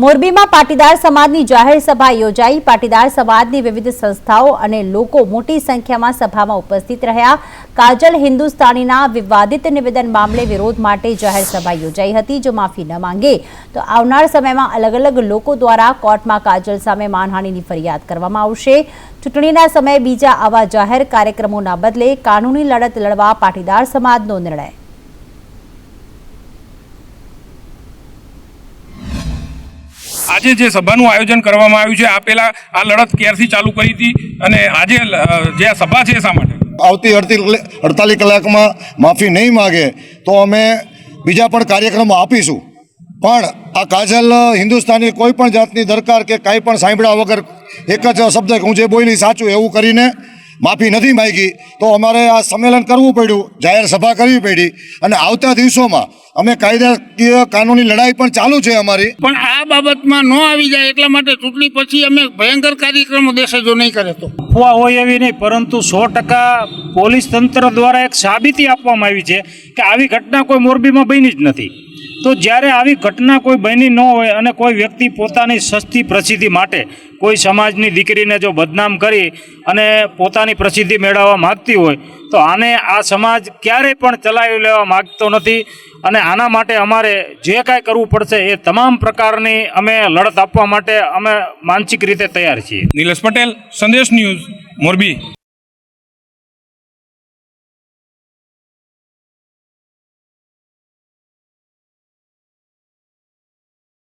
મોરબીમાં પાટીદાર સમાજની જાહેર સભા યોજાઈ. પાટીદાર સમાજની વિવિધ સંસ્થાઓ અને લોકો મોટી સંખ્યામાં સભામાં ઉપસ્થિત રહ્યા. કાજલ હિન્દુસ્તાનીના વિવાદિત નિવેદન મામલે વિરોધ માટે જાહેર સભા યોજાઈ હતી. જો માફી ન માંગે, તો આવનાર સમયમાં અલગ અલગ લોકો દ્વારા કોર્ટમાં કાજલ સામે માનહાનિની ફરિયાદ કરવામાં આવશે. ચૂંટણીના સમયે બીજા આવા જાહેર કાર્યક્રમોના બદલે કાનૂની લડત લડવા પાટીદાર સમાજનો નિર્ણય. આજે જે સભાનું આયોજન કરવામાં આવ્યું છે, આ પહેલાં આ લડત ક્યારથી ચાલુ કરી હતી અને આજે જે આ સભા છે શા માટે? આવતી અડતી અડતાલીસ કલાકમાં માફી નહીં માગે તો અમે બીજા પણ કાર્યક્રમો આપીશું. પણ આ કાજલ હિન્દુસ્તાની કોઈ પણ જાતની દરકાર કે કાંઈ પણ સાંભળ્યા વગર એક જ શબ્દ હું જે બોલી સાચું એવું કરીને માફી નથી માગી તો અમારે આ સંમેલન કરવું પડ્યું જાહેર સભા કરવી પડી. અને આવતા દિવસોમાં અમે કાયદાકીય કાનૂની લડાઈ પણ ચાલુ છે અમારી. પણ આ બાબતમાં ન આવી જાય એટલા માટે ચૂંટણી પછી અમે ભયંકર કાર્યક્રમો દેશે જો નહીં કરે તો. અફવા હોય એવી નહીં પરંતુ સો ટકા પોલીસ તંત્ર દ્વારા એક સાબિતી આપવામાં આવી છે કે આવી ઘટના કોઈ મોરબીમાં બની જ નથી. તો જ્યારે આવી ઘટના કોઈ બની ન હોય અને કોઈ વ્યક્તિ પોતાની સસ્તી પ્રસિદ્ધિ માટે કોઈ સમાજની દીકરીને જો બદનામ કરી અને પોતાની પ્રસિદ્ધિ મેળવવા માગતી હોય, તો આને આ સમાજ ક્યારેય પણ ચલાવી લેવા માગતો નથી અને આના માટે અમારે જે કાંઈ કરવું પડશે એ તમામ પ્રકારની અમે લડત આપવા માટે અમે માનસિક રીતે તૈયાર છીએ. નિલેશ પટેલ, સંદેશ ન્યૂઝ મોરબી.